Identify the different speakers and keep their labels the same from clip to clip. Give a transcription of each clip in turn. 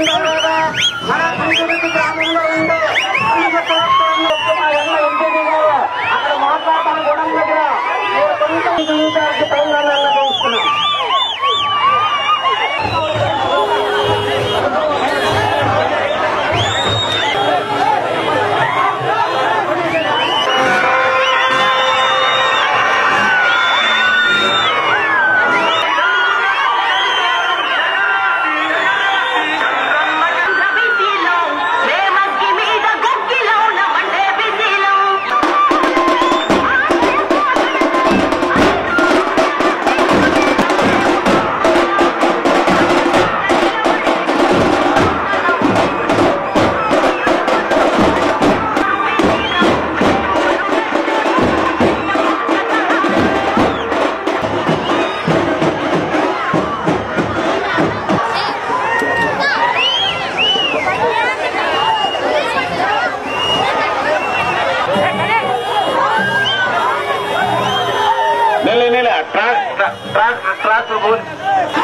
Speaker 1: Corporation ద్వారా
Speaker 2: para, para todo.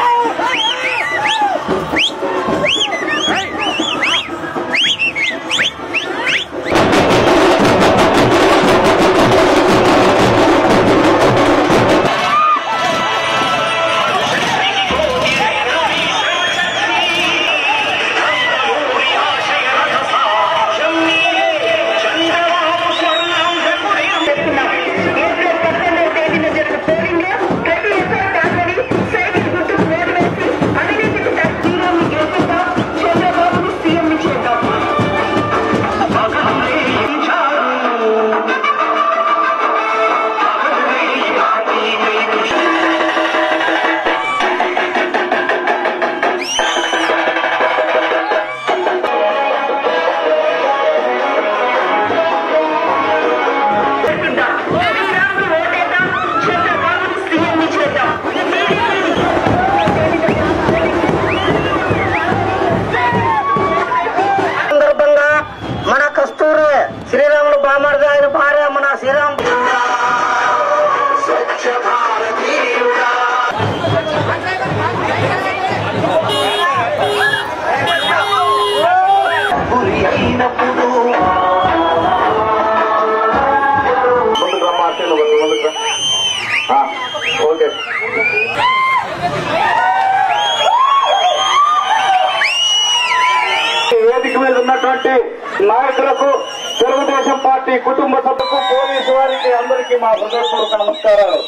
Speaker 2: Telugu Desam party కుటుంబ సభ్యులకు పోలీసు వారికి అందరికీ మా హృదయపూర్వక నమస్కారాలు.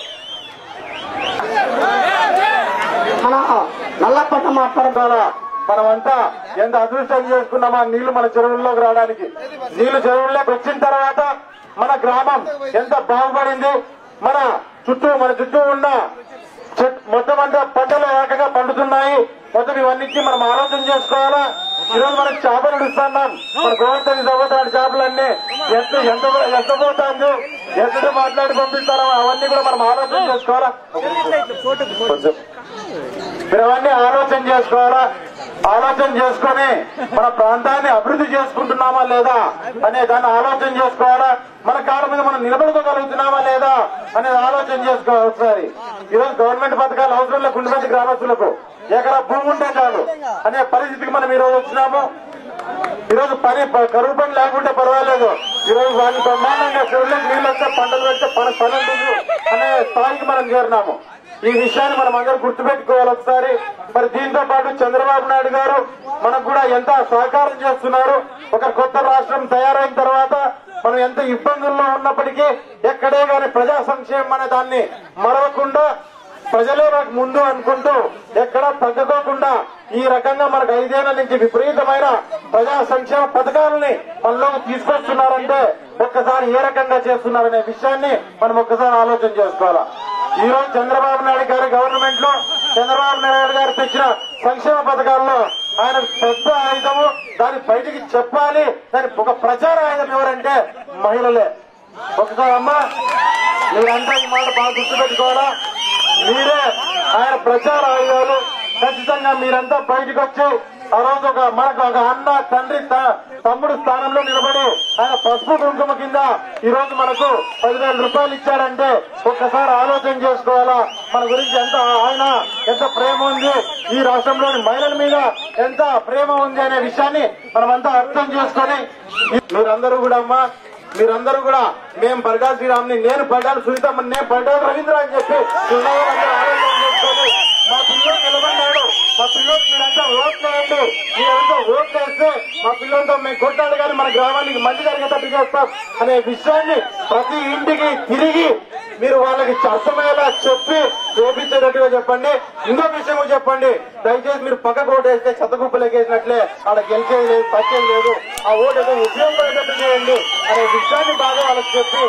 Speaker 1: మన నల్లపట్ట మాట్లాడాలా
Speaker 2: మనమంతా ఎంత అదృష్టం చేసుకున్నామా నీళ్ళు మన చెరువుల్లోకి రావడానికి. నీళ్ళు చెరువుల్లోకి వచ్చిన తర్వాత మన గ్రామం ఎంత బాగుపడింది. మన చుట్టూ మన చుట్టూ ఉన్న మొత్తం అంతా పంటలు ఏకగా పండుతున్నాయి. మొత్తం ఇవన్నీ మనం ఆలోచన చేసుకోవాలా? ఈరోజు మనం చేపలు ఇస్తున్నాం మన గోవర్ధన్ సభ్యుడు చేపలన్నీ. ఎంత ఎంత ఎంత పోతాంది ఎంత మాట్లాడి పంపిస్తారో? అవన్నీ కూడా మనం ఆలోచన చేసుకోవాలా? మీరు అవన్నీ ఆలోచన చేసుకోవాలా? ఆలోచన చేసుకొని మన ప్రాంతాన్ని అభివృద్ధి చేసుకుంటున్నామా లేదా అనే దాన్ని ఆలోచన చేసుకోవాలా? మన కాళ్ళ మీద మనం నిలబడుకోగలుగుతున్నామా లేదా అనేది ఆలోచన చేసుకోవాలి ఒకసారి. ఈరోజు గవర్నమెంట్ పథకాలు అవసరం కుండిపల్లి గ్రామస్తులకు. ఎకరా భూమి ఉంటే చాలు. అనే పరిస్థితికి మనం ఈ రోజు వచ్చినాము. ఈరోజు పని కరువు పని లేకుంటే పర్వాలేదు. ఈరోజు వాళ్ళు బ్రహ్మాండంగా చెరువులకు నీళ్ళు వస్తే పంటలు పెడితే పని పని ఉంటుంది అనే స్థాయికి మనం చేరినాము. ఈ విషయాన్ని మనం అందరూ గుర్తుపెట్టుకోవాలి ఒకసారి. మరి దీంతో పాటు చంద్రబాబు నాయుడు గారు మనకు కూడా ఎంత సహకారం చేస్తున్నారు. ఒక కొత్త రాష్ట్రం తయారైన తర్వాత మనం ఎంత ఇబ్బందుల్లో ఉన్నప్పటికీ ఎక్కడే కానీ ప్రజా సంక్షేమం అనే దాన్ని మరవకుండా ప్రజలే నాకు ముందు అనుకుంటూ ఎక్కడా తగ్గకోకుండా ఈ రకంగా మనకు ఐదేళ్ళ నుంచి విపరీతమైన ప్రజా సంక్షేమ పథకాలని మనలోకి తీసుకొస్తున్నారంటే ఒక్కసారి ఏ రకంగా చేస్తున్నారనే విషయాన్ని మనం ఒక్కసారి ఆలోచన చేసుకోవాలా? ఈ రోజు చంద్రబాబు నాయుడు గారి గవర్నమెంట్లో చంద్రబాబు నాయుడు గారు తెచ్చిన సంక్షేమ పథకాల్లో ఆయన పెద్ద ఆయుధము దాన్ని బయటికి చెప్పాలి. దాని ఒక ప్రచార ఆయుధం ఎవరంటే మహిళలే. ఒకసారి అమ్మా మీరంతా ఈ మాట బాగా గుర్తుపెట్టుకోవాలా? మీరే ఆయన ప్రచార ఆయుధాలు. ఖచ్చితంగా మీరంతా బయటకు వచ్చి ఆ రోజు ఒక మనకు ఒక అన్న తండ్రి తమ్ముడు స్థానంలో నిలబడి ఆయన పసుపు కుంకుమ కింద ఈ రోజు మనకు పదివేల రూపాయలు ఇచ్చారంటే ఒక్కసారి ఆలోచన చేసుకోవాలా? మన గురించి ఎంత ఆయన ఎంత ప్రేమ ఉంది? ఈ రాష్ట్రంలోని మహిళల మీద ఎంత ప్రేమ ఉంది అనే విషయాన్ని మనమంతా అర్థం చేసుకొని మీరందరూ కూడా అమ్మా మీరందరూ కూడా మేము పరిటాల శ్రీరామ్ని నేను పరిటాల సునీతమ్మని నేను పరిటాల రవీంద్ర అని చెప్పి ఉన్నవాళ్ళందరూ ఆలోచన చేసుకొని మా పిల్లలు నిలబడ్డాడు. మా పిల్లలు మీరంతా ఓట్లు వేయండి. మీరంతా ఓట్లు వేస్తే మా పిల్లలతో మేము కొట్టాడు కానీ మన గ్రామానికి మంచి జరిగేటట్టు చేస్తాం అనే విషయాన్ని ప్రతి ఇంటికి తిరిగి మీరు వాళ్ళకి అర్థమయ్యేలా చెప్పి చేపించేటట్టుగా చెప్పండి. ఇంకొక విషయం చెప్పండి. దయచేసి మీరు పక్కకు ఓటు వేస్తే చెత్తగుప్పలోకి వేసినట్లే ఆడ గెలిచేది లేదు పచ్చేది లేదు. ఆ ఓటు ఏదో ఉపయోగపడేటట్టు చేయండి అనే విషయాన్ని బాగా వాళ్ళకి చెప్పి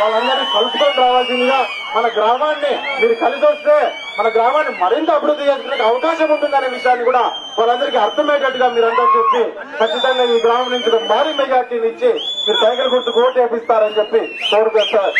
Speaker 2: వాళ్ళందరినీ కలుపుకొని రావాల్సిందిగా మన గ్రామాన్ని మీరు కలిసి వస్తే మన గ్రామాన్ని మరింత అభివృద్ధి చేసుకునే అవకాశం ఉంటుందనే విషయాన్ని కూడా వాళ్ళందరికీ అర్థమయ్యేటట్టుగా మీరంతా చెప్పి ఖచ్చితంగా ఈ గ్రామం నుంచి భారీ మెజార్టీని ఇచ్చి మీరు సైకిల్ గుర్తుకు ఓటు వేపిస్తారని చెప్పి కోరుకొస్తారు